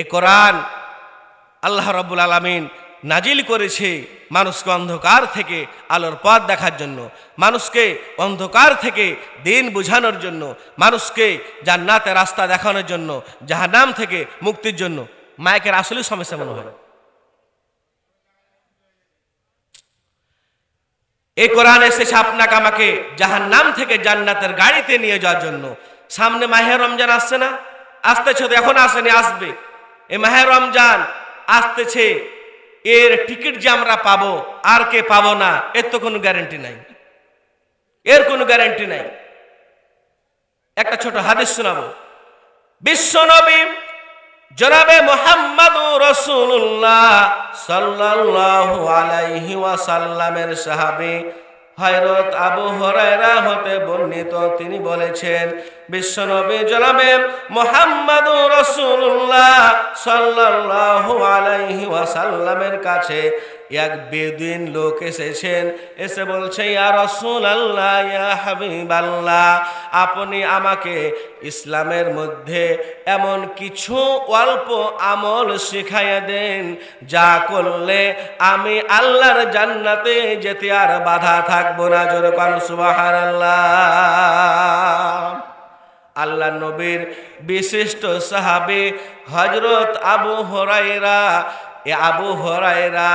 এ কোরআন আল্লাহ রব্বুল আলমিন নাজিল করেছে মানুষকে অন্ধকার থেকে আলোর পথ দেখার জন্য, মানুষকে অন্ধকার থেকে দিন বোঝানোর জন্য, মানুষকে জান্নাতের রাস্তা দেখানোর জন্য, জাহান্নাম থেকে মুক্তির জন্য। মায়কের আসলে সমস্যা মনে হয়। এই কোরআন এসেছে আপনাকে আমাকে জাহান্নাম থেকে জান্নাতের গাড়িতে নিয়ে যাওয়ার জন্য। সামনে মাহে রমজান আসছে না? আসতেছে তো এখন আসেনি, আসবে। এই মাহে রমজান আসতেছে, এর টিকিট যে আমরা পাবো, আর কে পাবো না, এর তো কোনো গ্যারেন্টি নাই। এর কোনো গ্যারেন্টি নাই। একটা ছোট হাদিস শোনাবো। বিশ্বনবী জনাবে মোহাম্মদ রসুল্লাহ সাল্লাল্লাহু আলাইহি ওয়াসাল্লামের সাহাবী হযরত আবু হরাইরা হতে বর্ণিত, তিনি বলেছেন বিশ্বনবী জনাবে মোহাম্মদ রসুল্লাহ সাল্লাহ আলাইহি ওয়াসাল্লামের কাছে এক বেদিন লোক এসেছেন, এসে বলছে, ইয়া রসুল আল্লাহ ইয়া হাবিব আল্লাহ আপনি আমাকে ইসলামের মধ্যে এমন কিছু অল্প আমল শিখাইয়া দেন, যা করলে আমি আল্লাহর জান্নাতে যেতে আর বাধা থাকব না। জোরে কান সুবাহার আল্লাহ আল্লাহ নবীর বিশিষ্ট সাহাবি হজরত আবু হরাইরা এ আবু হরাইরা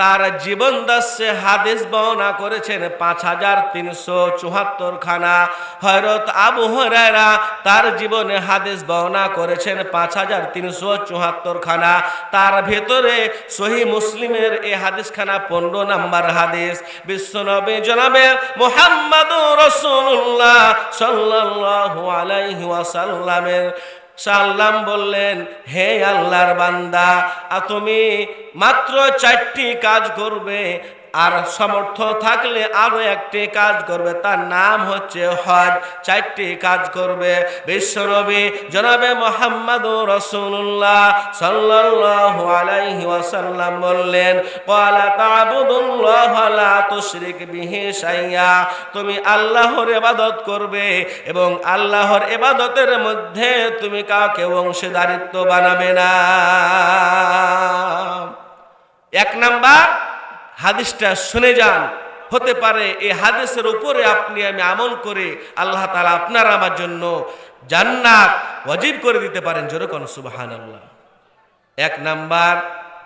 তার জীবন দাসে হাদিস বর্ণনা করেছেন পাঁচ হাজার তিনশো চুহাত্তর খানা। হয়রত আবু হরাইরা তার জীবনে হাদিস বর্ণনা করেছেন পাঁচ হাজার তিনশো চুহাত্তর খানা। তার ভেতরে সহি মুসলিমের এই হাদিস খানা পনেরো নাম্বার হাদিস। বিশ্বনবী জনাবে মোহাম্মদ রসুল্লাহ সাল্লাল্লাহু আলাইহি ওয়াসাল্লামের সাল্লাম বললেন হে আল্লাহর বান্দা তুমি মাত্র চারটি কাজ করবে আর সমর্থ থাকলে আরও একটি কাজ করবে, তার নাম হচ্ছে হজ। চারটি কাজ করবে বিশ্বরবি জনাবে মোহাম্মদ রসুল্লাহ সাল্লাল্লাহু আলাইহি ওয়াসাল্লাম বললেন, ক্বালা তা'বুদুল্লাহ লা তুশরিক বিহি শাইয়া। তুমি আল্লাহর ইবাদত করবে এবং আল্লাহর ইবাদতের মধ্যে তুমি কাউকে অংশীদারিত্ব বানাবে না। এক নাম্বার হাদিসটা শুনে যান। হতে পারে এই হাদিসের উপরে আপনি আমি আমল করে আল্লাহ তালা আপনার আমার জন্য জান্নাত ওয়াজিব করে দিতে পারেন। যেরকম সুবাহান আল্লাহ এক নাম্বার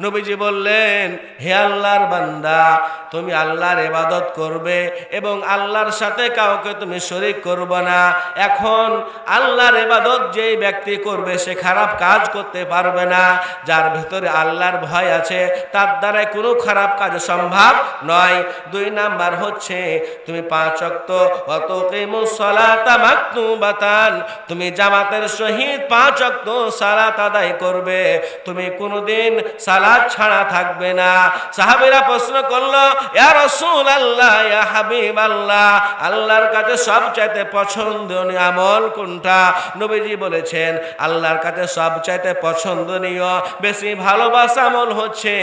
নবীজি বললেন, হে আল্লাহর বান্দা, তুমি আল্লাহর ইবাদত করবে এবং আল্লাহর সাথে কাউকে তুমি শরিক করবে না। এখন আল্লাহর ইবাদত যেই ব্যক্তি করবে, সে খারাপ কাজ করতে পারবে না। যার ভেতরে আল্লাহর ভয় আছে, তার দ্বারা কোনো খারাপ কাজ সম্ভব নয়। দুই নাম্বার হচ্ছে, তুমি পাঁচ অক্ত অত মাকতুবাতান। তুমি জামাতের সহিত পাঁচ অক্ত সালাত আদায় করবে। তুমি কোনোদিন সালাত ছাড়া থাকবে না। সাহাবীরা প্রশ্ন করল, ইয়া রাসূল আল্লাহ ইয়া হাবিব আল্লাহ আল্লাহর কাছে সবচাইতে পছন্দনীয় আমল কোনটা? নবীজি বলেছেন, আল্লাহর কাছে সবচাইতে পছন্দনীয়, বেশি ভালোবাসা আমল হচ্ছে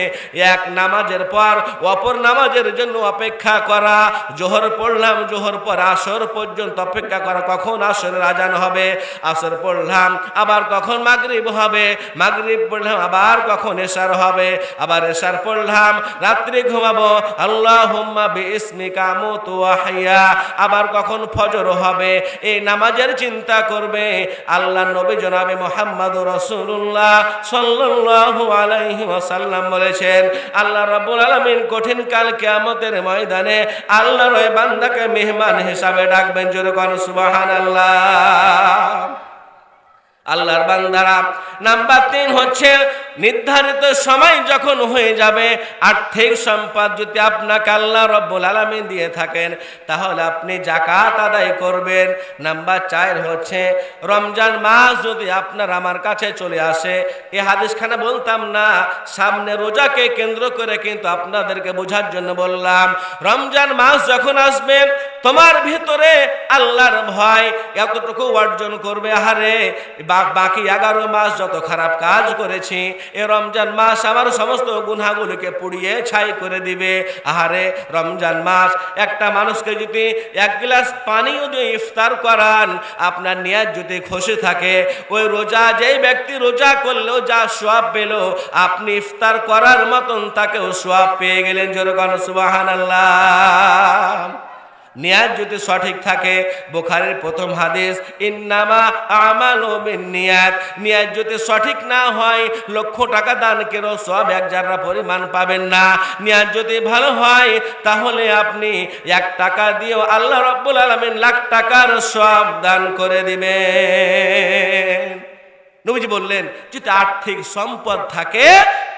এক নামাজের পর অপর নামাজের জন্য অপেক্ষা করা, জোহর পড়লাম, জোহর পর আসর পর্যন্ত অপেক্ষা করা, কখন আসরের আজান হবে? আসর পড়লাম, আবার কখন মাগরিব হবে? মাগরিব পড়লাম, আবার কখন এশার হবে? আবার এশার পড়লাম, রাত্রি ঘুমাবো। আল্লাহ হুম্মা বিসমিকা মুতু আহিয়া আবার কখন ফজর হবে, এই নামাজের চিন্তা করবে। আল্লাহ নবী জনাবে মোহাম্মদ রসুল্লাহ সাল্লাল্লাহু আলাইহি ওয়াসাল্লাম বলেছেন, আল্লাহ রাব্বুল আলামিন কঠিন কাল কিয়ামতের ময়দানে আল্লাহর ওই বান্দাকে মেহমান হিসাবে ডাকবেন। জোরে কোন, সুবহানাল্লাহ। আল্লাহর বান্দারা। নাম্বার তিন হচ্ছে, নির্ধারিত সময় যখন হয়ে যাবে, আর্থিক সম্পদ যদি আপনাকে আল্লাহ রব্বুল আলমী দিয়ে থাকেন, তাহলে আপনি জাকাত আদায় করবেন। নাম্বার চার হচ্ছে, রমজান মাস যদি আপনার আমার কাছে চলে আসে, এ হাদিসখানা বলতাম না, সামনে রোজাকে কেন্দ্র করে কিন্তু আপনাদেরকে বোঝার জন্য বললাম, রমজান মাস যখন আসবে তোমার ভিতরে আল্লাহর ভয়, এতটুকু অর্জন করবে, আহারে বাকি এগারো মাস যত খারাপ কাজ করেছি, এ রমজান মাস আমার সমস্ত গুনাহগুলোকে পুড়িয়ে ছাই করে দিবে, আহারে, রমজান মাস, একটা মানুষকে যদি এক গ্লাস পানিও যদি ইফতার করান, আপনার নিয়াজ যদি খসে থাকে, ওই রোজা, যেই ব্যক্তি রোজা করলেও যা সোয়াব পেল, আপনি ইফতার করার মতন তাকেও সোয়াব পেয়ে গেলেন যেরকম সুবাহান আল্লাহ নিয়াজ যদি সঠিক থাকে, বোখারের প্রথম হাদিস, ইন্নামা আমাল নিয়াজ নিয়াজ যদি সঠিক না হয়, লক্ষ টাকা দান কেন সব এক জাররা পরিমাণ পাবেন না। নিয়াজ যদি ভালো হয়, তাহলে আপনি এক টাকা দিয়েও আল্লাহ রব্বুল আলমিন লাখ টাকার সব দান করে দিবেন। নবীজি বললেন, যদি আর্থিক সম্পদ থাকে,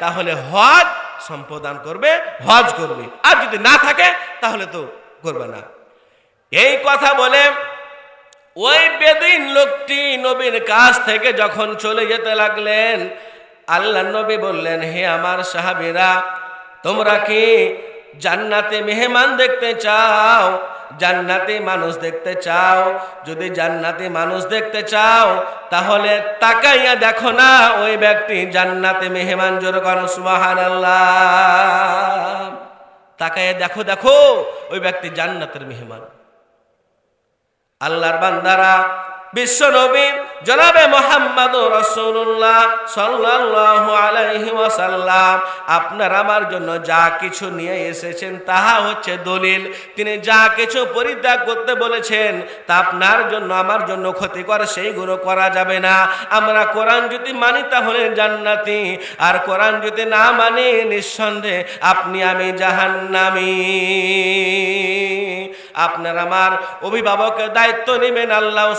তাহলে হজ সম্পদ দান করবে, হজ করবে। আর যদি না থাকে, তাহলে তো করবে না। এই কথা বলে, ওই বেদিন লোকটি নবীর কাছ থেকে যখন চলে যেতে লাগলেন, আল্লাহ নবী বললেন, হে আমার সাহাবীরা, তোমরা কি জান্নাতে মেহমান দেখতে চাও? জান্নাতে মানুষ দেখতে চাও? যদি জান্নাতে মানুষ দেখতে চাও, তাহলে তাকাইয়া দেখো না, ওই ব্যক্তি জান্নাতে মেহমান জোর করো সুবাহান তাকাইয়া দেখো দেখো, ওই ব্যক্তি জান্নাতের মেহমান। আল্লাহর বান্দারা, বিশ্ব নবী জনাবে মোহাম্মদ রসুল্লাহ সাল্লাহ আলাইহি ওয়াসাল্লাম, আপনার আমার জন্য যা কিছু নিয়ে এসেছেন তাহা হচ্ছে দলিল। তিনি যা কিছু পরিত্যাগ করতে বলেছেন, তা আপনার জন্য, আমার জন্য ক্ষতিকর, সেইগুলো করা যাবে না। আমরা কোরআন যদি মানি, তাহলে জান্নাতি। আর কোরআন যদি না মানি, নিঃসন্দেহে আপনি আমি জাহান্নামী। আপনার আমার অভিভাবকের দায়িত্ব নেবেন আল্লাহ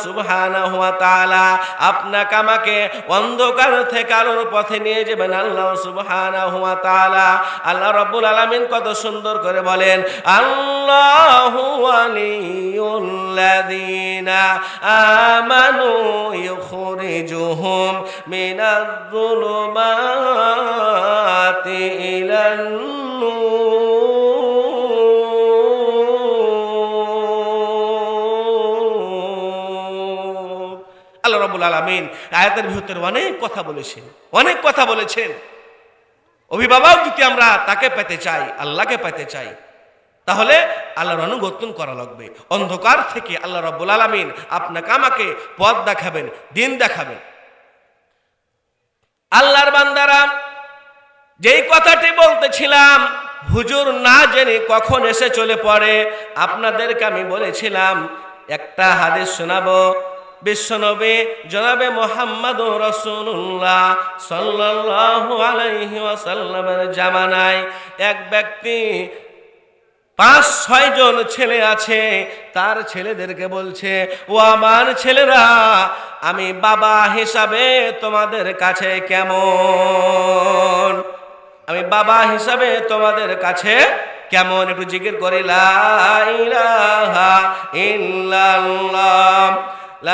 তাআলা। আপনাকে আমাকে অন্ধকার থেকে আলোর পথে নিয়ে যাবেন আল্লাহ তাআলা। আল্লাহ রাব্বুল আলামিন কত সুন্দর করে বলেন, আল্লাহ আমানু ইউখরিজুহুম মিনাজ-যুলুমাতি রবুল আলমিন আয়াতের ভিতরে অনেক কথা বলেছেন, অনেক কথা বলেছেন। অভিভাবক যদি আমরা তাকে পেতে চাই, আল্লাহকে পেতে চাই, তাহলে আল্লাহর অনুগত্যন করা লাগবে। অন্ধকার থেকে আল্লাহ রব্বুল আলমিন আপনাকে আমাকে পথ দেখাবেন, দিন দেখাবেন। আল্লাহর বান্দারা, যেই কথাটি বলতেছিলাম, হুজুর না জেনে কখন এসে চলে পড়ে, আপনাদেরকে আমি বলেছিলাম, একটা হাদিস শোনাবো। বিশ্বনবী জনাবে মোহাম্মদ রসুল্লাহ সাল্লাল্লাহু আলাইহি ওয়াসাল্লামের জামানায় এক ব্যক্তি পাঁচ, ছয় জন ছেলে আছে, তার ছেলেদেরকে বলছে, ও আমার ছেলেরা, আমি বাবা হিসাবে তোমাদের কাছে কেমন? আমি বাবা হিসাবে তোমাদের কাছে কেমন? একটু জিজ্ঞেস করি যে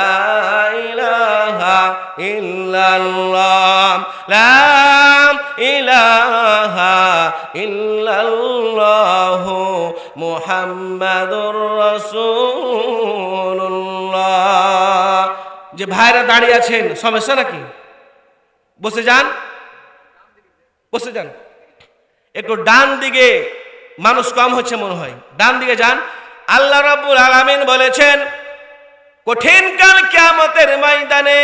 ভাইরা দাঁড়িয়ে আছেন সমস্যা নাকি বসে যান। বসে যান। একটু ডান দিকে মানুষ কম হচ্ছে মনে হয়। ডান দিকে যান। আল্লাহ রাব্বুল আলামিন বলেছেন কঠিন কাল কিয়ামতের ময়দানে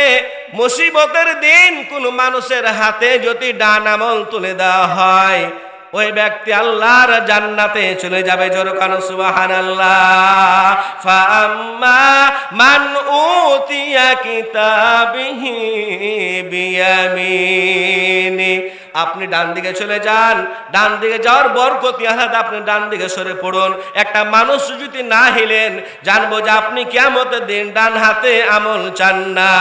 মুসিবতের দিন কোন মানুষের হাতে যদি ডান আমল তুলে দেওয়া হয়, ওই ব্যক্তি আল্লাহর জান্নাতে চলে যাবে জোরকান সুবাহান আল্লাহ ফাম্মা মান উতিয়া কিতাবিহি আপনি ডান দিকে চলে যান, ডান দিকে যাওয়ার বরকতি আলাদা, আপনি ডান দিকে সরে পড়ুন। একটা মানুষ যদি না হিলেন, জানব যে আপনি কেমতের দিন ডান হাতে আমল চান না।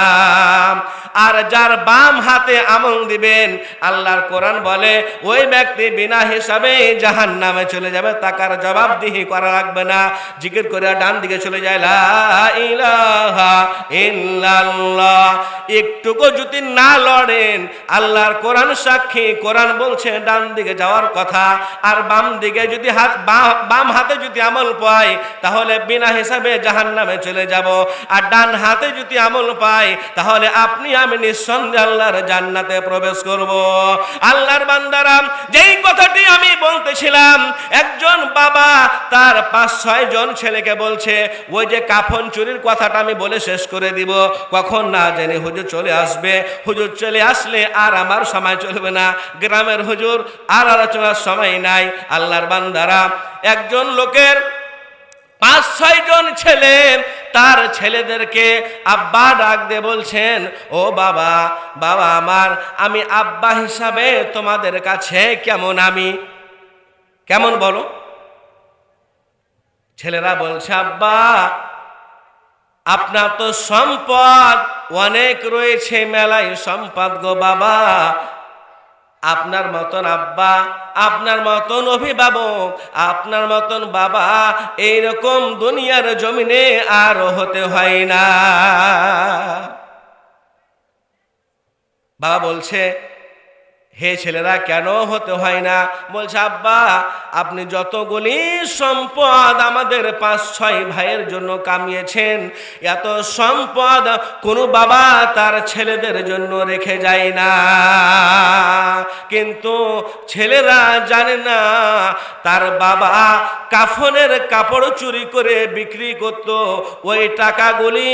আর যার বাম হাতে আমল দিবেন, আল্লাহর কোরআন বলে, ওই ব্যক্তি বিনা হিসাবে জাহান নামে চলে যাবে, তাকার জবাবদিহি করা লাগবে না। জিকির করে ডান দিকে চলে যায় একটুকু যদি না লড়েন, আল্লাহর কোরআন সাক্ষী কোরআন বলছে ডান দিকে যাওয়ার কথা, আর বাম দিকে যদি হাত বাম হাতে যদি আমল পাই, তাহলে বিনা হিসাবে জাহান নামে চলে যাব। আর ডান হাতে যদি আমল পাই, তাহলে আপনি, আমি নিঃসন্দেহে আল্লাহর জান্নাতে প্রবেশ করব। আল্লাহর বান্দারাম যেই কথাটি আমি বলতেছিলাম, একজন বাবা তার পাঁচ, ছয় জন ছেলেকে বলছে, ওই যে কাফন চুরির কথাটা আমি বলে শেষ করে দিব, কখন না জানি হুজুর চলে আসবে। হুজুর চলে আসলে আর আমার সময় চলবে না। গ্রামের হুজুর আর আলোচনার সময় নাই, আল্লাহর বান্দারা। একজন লোকের পাঁচ, ছয় জন ছেলে, তার ছেলেদেরকে আব্বা ডাক দিয়ে বলছেন, ও বাবা বাবা আমার, আমি আব্বা হিসাবে তোমাদের কাছে কেমন আমি? কেমন বলো? ছেলেরা বলছে, আব্বা, আপনার তো সম্পদ, অনেক রয়েছে মেলায় সম্পদ গো বাবা। আপনার মতন আব্বা, আপনার মতন অভিভাবক, আপনার মতন বাবা, এইরকম দুনিয়ার জমিনে আর হতে হয় না। বাবা বলছে হে ছেলেরা, কেন হতে হয় না? বলছে, আব্বা, আপনি যতগুলি সম্পদ আমাদের পাঁচ, ছয় ভাইয়ের জন্য কামিয়েছেন, এত সম্পদ কোনো বাবা তার ছেলেদের জন্য রেখে যায় না। কিন্তু ছেলেরা জানে না, তার বাবা কাফনের কাপড় চুরি করে বিক্রি করত, ওই টাকাগুলি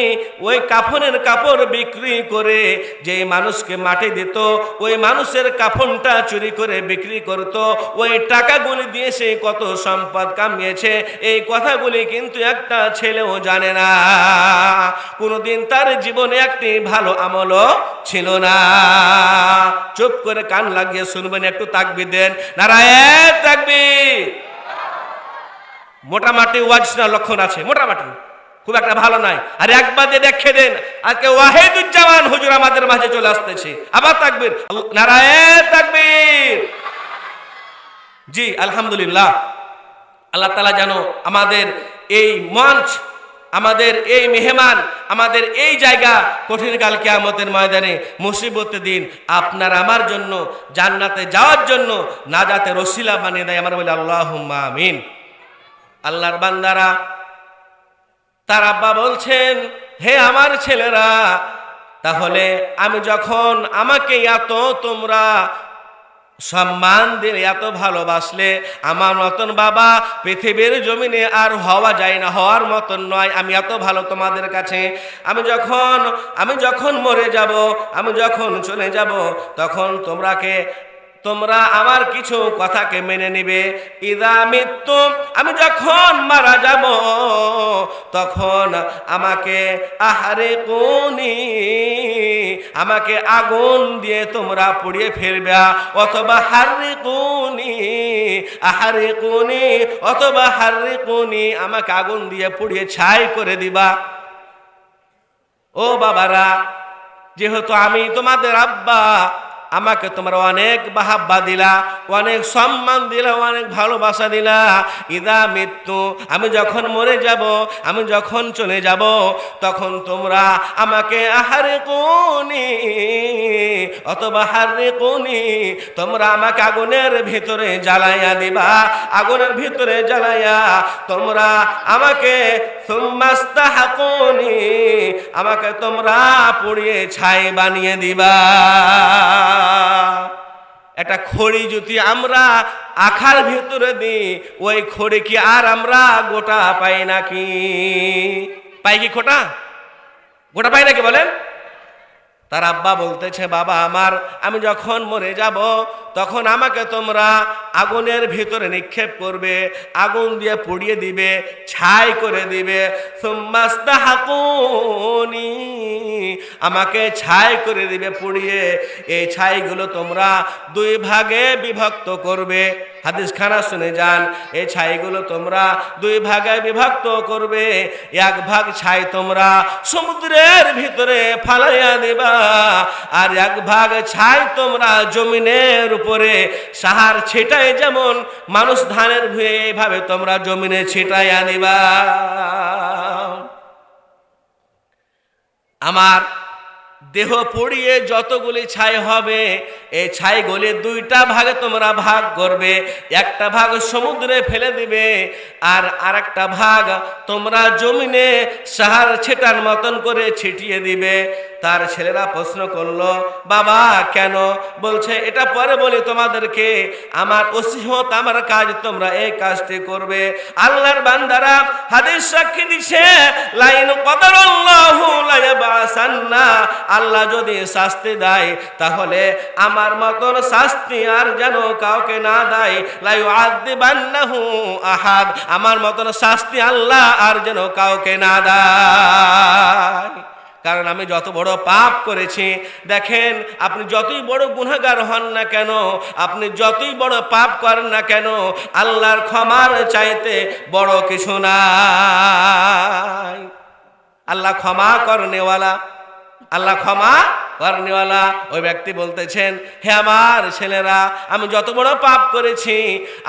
ওই কাফনের কাপড় বিক্রি করে যে মানুষকে মাটি দিত, ওই মানুষের কাফনটা চুরি করে বিক্রি করত। ওই টাকাগুলি দিয়ে সে কত সম্পদ কামিয়েছে। এই কথাগুলি কিন্তু একটা ছেলেও জানে না। কোনোদিন তার জীবনে একটি ভালো আমলও ছিল না। চুপ করে কান লাগিয়ে শুনবেন, একটু তাকবি দেন। নারায়ণ তাকবি মোটামাটি ওয়াজ না লক্ষণ আছে, মোটামাটি। খুব একটা ভালো নাই। আর একবার দিয়ে দেখে দেন, আজকে ওয়াহিদুজ্জামান হুজুর আমাদের মাঝে চলে আসতেছে। আবার তাকবীর। নারায়ণ তাকবীর। জি, আলহামদুলিল্লাহ। আল্লাহ তালা যেন আমাদের এই মঞ্চ, আমাদের এই মেহমান, আমাদের এই জায়গা কঠিন কাল কেয়ামতের ময়দানে মুসিবতের দিন আপনার আমার জন্য, জান্নাতে যাওয়ার জন্য না যাতে রসিলা বানিয়ে দেয়। আমার বলে আল্লাহ আমিন। আল্লাহর বান্দারা তার আব্বা বলছেন, হে আমার ছেলেরা, তাহলে আমি যখন আমাকে এত তোমরা সম্মান দিলে, এত ভালোবাসলে, আমার মতন বাবা পৃথিবীর জমিনে আর হওয়া যায় না, হওয়ার মতন নয়, আমি এত ভালো তোমাদের কাছে। আমি যখন আমি যখন মরে যাব, আমি যখন চলে যাব, তখন তোমরাকে তোমরা আমার কিছু কথাকে মেনে নিবে। ইদা মৃত্যু আমি যখন মারা যাব, তখন আমাকে আহারে কোনি আমাকে আগুন দিয়ে তোমরা পুড়িয়ে ফেলবে। অথবা হারে কোনি আহারে কোনি অথবা হারে কোনি আমাকে আগুন দিয়ে পুড়িয়ে ছাই করে দিবা। ও বাবারা, যেহেতু আমি তোমাদের আব্বা আমাকে তোমরা অনেক বাহাব্বা দিলা, অনেক সম্মান দিলা, অনেক ভালোবাসা দিলা। ইদা মৃত্যু আমি যখন মরে যাব, আমি যখন চলে যাব, তখন তোমরা আমাকে আহারে কোনি, অথবা হারে কোনি, তোমরা আমাকে আগুনের ভিতরে জ্বালাইয়া দিবা, আগুনের ভিতরে জ্বালাইয়া তোমরা আমাকে আমাকে তোমরা পুড়িয়ে ছাই বানিয়ে দিবা। একটা খড়ি যদি আমরা আখার ভিতরে দিই, ওই খড়ি কি আর আমরা গোটা পাই নাকি? পাই কি খোটা? গোটা পাই নাকি বলেন? তার আব্বা বলতেছে, বাবা আমার, আমি যখন মরে যাব তখন আমাকে তোমরা আগুনের ভিতরে নিক্ষেপ করবে, আগুন দিয়ে পুড়িয়ে দিবে, ছাই করে দিবে। আমাকে ছাই করে দিবে পুড়িয়ে। এই ছাইগুলো তোমরা দুই ভাগে বিভক্ত করবে। হাদিস খানা শুনে যান, এই ছাইগুলো তোমরা দুই ভাগে বিভক্ত করবে। এক ভাগ ছাই তোমরা সমুদ্রের ভিতরে ফালাইয়া দিবা, আর এক ভাগ ছাই তোমরা জমিনের উপরে সাহার ছিটায় যেমন, মানুষ ধানের ভুয়ে এইভাবে তোমরা জমিনে ছিটাইয়া দিবা আমার দেহ পড়িয়ে যতগুলি ছাই হবে, এই ছাইগুলি দুইটা ভাগে তোমরা ভাগ করবে। একটা ভাগ সমুদ্রে ফেলে দিবে, আর আরেকটা ভাগ তোমরা জমিনে সাহার ছেটার মতন করে ছিটিয়ে দিবে। তার ছেলেরা প্রশ্ন করল, বাবা, কেন? বলছে, এটা পরে বলি তোমাদেরকে, আমার ওসিহত আমার কাজ তোমরা এই কাজটি করবে। আল্লাহর বান্দারা হাদিস সাক্ষী দিছে, লাইন আল্লাহ যদি শাস্তি দেয়, তাহলে আমার মতন শাস্তি আর যেন কাউকে না দেয়। লাই আদিবান্নাহু আহাদ, আমার মতন শাস্তি আল্লাহ আর যেন কাউকে না দেয়। কারণ আমি যত বড় পাপ করেছি, দেখেন, আপনি যতই বড় গুণাগার হন না কেন, আপনি যতই বড় পাপ করেন না কেন, আল্লাহর ক্ষমার চাইতে বড় কিছু না আল্লাহ ক্ষমা করনেওয়ালা, আল্লাহ ক্ষমা করনেওয়ালা ওই ব্যক্তি বলতেছেন, হে আমার ছেলেরা, আমি যত বড় পাপ করেছি,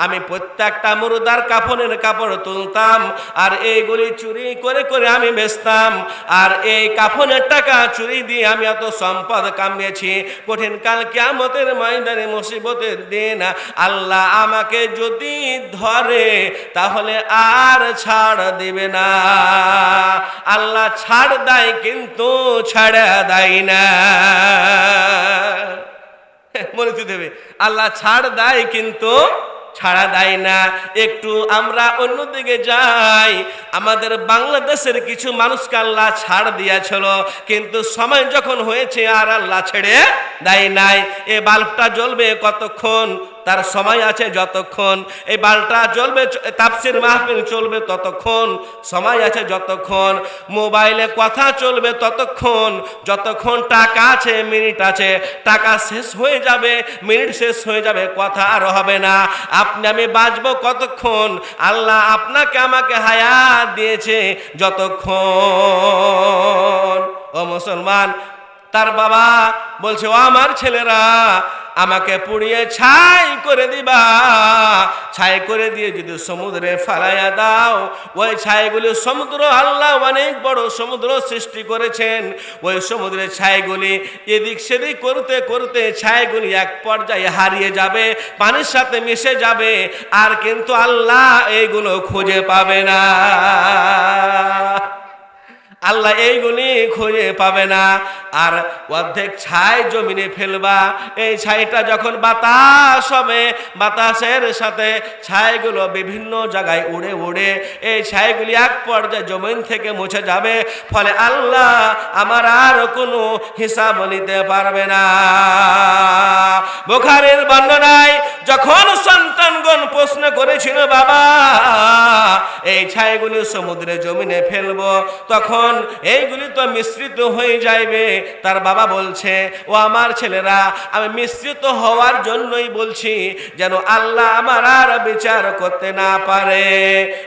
আমি প্রত্যেকটা মুরুদার কাফনের কাপড় তুলতাম, আর এইগুলি চুরি করে করে আমি বেচতাম, আর এই কাফনের টাকা চুরি দিয়ে আমি এত সম্পদ কামিয়েছি। কঠিন কাল কিয়ামতের ময়দানে মুসিবতের দিন, আল্লাহ আমাকে যদি ধরে, তাহলে আর ছাড় দিবে না। আল্লাহ ছাড় দেয় কিন্তু ছাড়া দেয় না। মনে তো দেবে, আল্লাহ ছাড় দেয় কিন্তু ছাড়া দেয় না। একটু আমরা অন্যদিকে যাই। আমাদের বাংলাদেশের কিছু মানুষকে আল্লাহ ছাড় দিয়েছিল, কিন্তু সময় যখন হয়েছে আর আল্লাহ ছেড়ে দেয় নাই। এ বাল্বটা জ্বলবে কতক্ষণ? তার সময় আছে যতক্ষণ। এই বালটা জ্বলবে, তাপসির মাহফিল চলবে ততক্ষণ। সময় আছে যতক্ষণ। মোবাইলে কথা চলবে ততক্ষণ। যতক্ষণ টাকা আছে, মিনিট আছে, টাকা শেষ হয়ে যাবে, মিনিট শেষ হয়ে যাবে, কথা আর হবে না। আপনি, আমি বাঁচবো কতক্ষণ? আল্লাহ আপনাকে আমাকে হায়াত দিয়েছে যতক্ষণ। ও মুসলমান তার বাবা বলছে, ও আমার ছেলেরা, আমাকে পুড়িয়ে ছাই করে দিবা। ছাই করে দিয়ে যদি সমুদ্রে ফালাইয়া দাও, ওই ছাইগুলি সমুদ্র আল্লাহ অনেক বড় সমুদ্র সৃষ্টি করেছেন। ওই সমুদ্রের ছাইগুলি এদিক সেদিক করতে করতে ছাইগুলি এক পর্যায়ে হারিয়ে যাবে, পানির সাথে মিশে যাবে, আর কিন্তু আল্লাহ এইগুলো খুঁজে পাবে না। আল্লাহ এইগুলি খুঁজে পাবে না। আর অর্ধেক ছাই জমিনে ফেলবা। এই ছাইটা যখন বাতাস হবে, বাতাসের সাথে ছাইগুলো বিভিন্ন জায়গায় উড়ে উড়ে, এই ছাইগুলি এক পর্যায়ে জমিন থেকে মুছে যাবে। ফলে আল্লাহ আমার আর কোনো হিসাব নিতে পারবে না। বোখারের বর্ণনায় যখন সন্তানগণ প্রশ্ন করেছিল, বাবা, এই ছাইগুলি সমুদ্রে জমিনে ফেলব? তখন এইগুলি তো মিশ্রিত হয়ে যাইবে। তার বাবা বলছে, ও আমার ছেলেরা, আমি মিশ্রিত হওয়ার জন্যই বলছি, যেন আল্লাহ আমার আর বিচার করতে না পারে।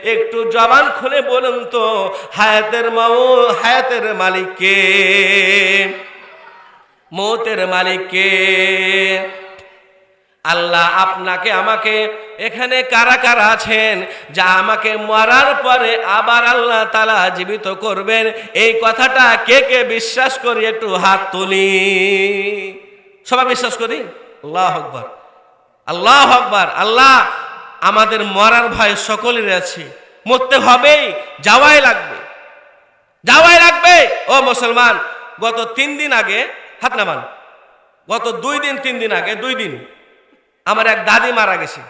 একটু জবান খুলে বলুন তো, হায়াতের মাও হায়াতের মালিককে, মৌতের মালিককে। আল্লাহ আপনাকে আমাকে এখানে কারা কারা আছেন যা আমাকে মরার পরে আবার আল্লাহ তালা জীবিত করবেন? এই কথাটা কে কে বিশ্বাস করি? একটু হাত তুলি। সবাই বিশ্বাস করি? আল্লাহ আকবর। আল্লাহ আকবর। আল্লাহ আমাদের মরার ভয় সকলের আছে। মরতে হবেই, যাওয়াই লাগবে। যাওয়াই লাগবে। ও মুসলমান, গত তিন দিন আগে, হাত নামান। গত দুই দিন, তিন দিন আগে, দুই দিন। আমার এক দাদি মারা গেছে।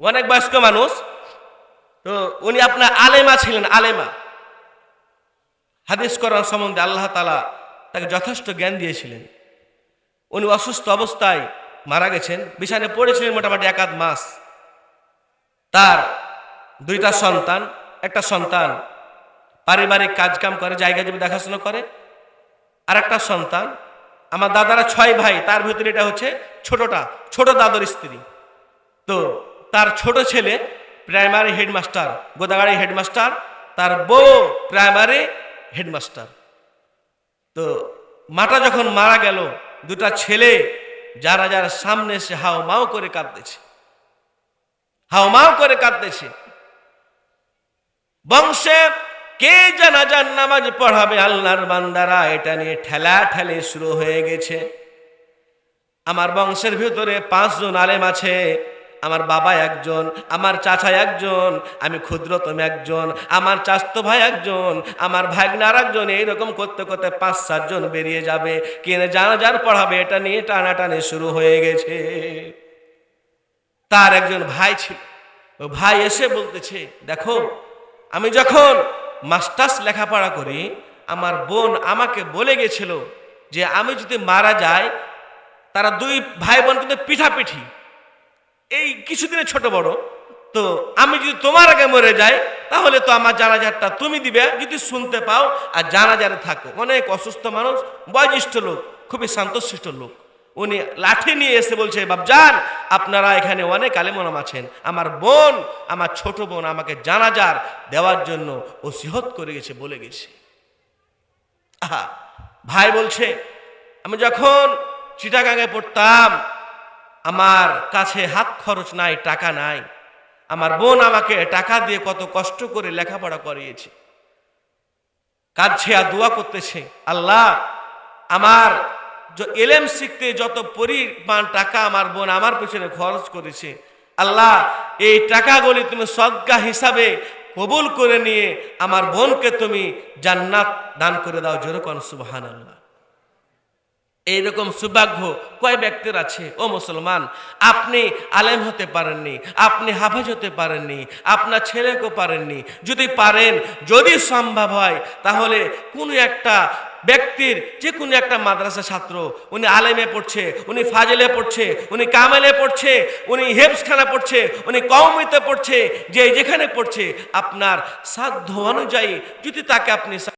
অনেক বয়স্ক মানুষ। তো উনি আপনার আলেমা ছিলেন, আলেমা। হাদিস করার সম্বন্ধে আল্লাহ তালা তাকে যথেষ্ট জ্ঞান দিয়েছিলেন। উনি অসুস্থ অবস্থায় মারা গেছেন। বিছানে পড়েছিলেন মোটামুটি এক আধ মাস। তার দুইটা সন্তান, একটা সন্তান পারিবারিক কাজকাম করে, জায়গা জমি দেখাশোনা করে আর একটা সন্তান আমার দাদারা ছয় ভাই, তার ভিতরে এটা হচ্ছে ছোটটা, ছোট দাদর স্ত্রী। তো তার ছোট ছেলে প্রাইমারি হেডমাস্টার গোদাগাড়ি হেডমাস্টার তার বউ প্রাইমারি হেডমাস্টার তো মাটা যখন মারা গেল, দুটা ছেলে যারা যারা সামনে এসে হাও মাও করে কাঁদতেছে। হাও মাও করে কাঁদতেছে। বংশে কে জানাজার নামাজ পড়াবে আল্লাহর বান্দারা? এটা নিয়ে ঠেলা ঠেলে শুরু হয়ে গেছে। আমার বংশের ভিতরে পাঁচজন আলেম আছে, আমার বাবা একজন, আমার চাচা একজন, আমি ক্ষুদ্রতম একজন, আমার চাস্তো ভাই একজন, আমার ভাগনার একজন, এইরকম করতে করতে পাঁচ, সাতজন বেরিয়ে যাবে। কিনে জানা যার পড়াবে? এটা নিয়ে টানাটানি শুরু হয়ে গেছে। তার একজন ভাই ছিল। ভাই এসে বলতেছে, দেখো, আমি যখন মাস্টার্স লেখাপড়া করি আমার বোন আমাকে বলে গেছিল যে আমি যদি মারা যাই, তারা দুই ভাই বোন কিন্তু পিঠাপিঠি। এই কিছুদিনের ছোট বড়। তো আমি যদি তোমার আগে মরে যাই, তাহলে তো আমার জানাজারটা তুমি দিবে, যদি শুনতে পাও আর জানাজারে থাকো। অনেক অসুস্থ মানুষ, বয়োজ্যেষ্ঠ লোক, খুবই শান্তশিষ্ট লোক। উনি লাঠি নিয়ে এসে বলছে বাবজান আপনারা এখানে অনেক আলেমনাম আছেন। আমার বোন, আমার ছোট বোন আমাকে জানাজার দেওয়ার জন্য ওসিহত করে গেছে বলে গেছে। আহা, ভাই বলছে, আমি যখন চিটাগাঙে পড়তাম, আমার কাছে হাত খরচ নাই, টাকা নাই। আমার বোন আমাকে টাকা দিয়ে কত কষ্ট করে লেখাপড়া করিয়েছে। কাঁদছে আর দোয়া করতেছে, আল্লাহ, আমার এলেম শিখতে যত পরিমাণ টাকা আমার বোন আমার পেছনে খরচ করেছে, আল্লাহ, এই টাকাগুলি তুমি সদ্গা হিসাবে কবুল করে নিয়ে আমার বোনকে তুমি জান্নাত দান করে দাও যেরকম সুবহান আল্লাহ এইরকম সৌভাগ্য কয় ব্যক্তির আছে? ও মুসলমান, আপনি আলেম হতে পারেননি, আপনি হাফেজ হতে পারেননি, আপনার ছেলেকেও পারেননি। যদি পারেন, যদি সম্ভব হয়, তাহলে কোনো একটা ব্যক্তির যে কোনো একটা মাদ্রাসা ছাত্র, উনি আলেমে পড়ছে, উনি ফাজেলে পড়ছে, উনি কামেলে পড়ছে, উনি হেফসখানা পড়ছে, উনি কৌমিতে পড়ছে, যে যেখানে পড়ছে, আপনার সাধ্য অনুযায়ী যদি তাকে আপনি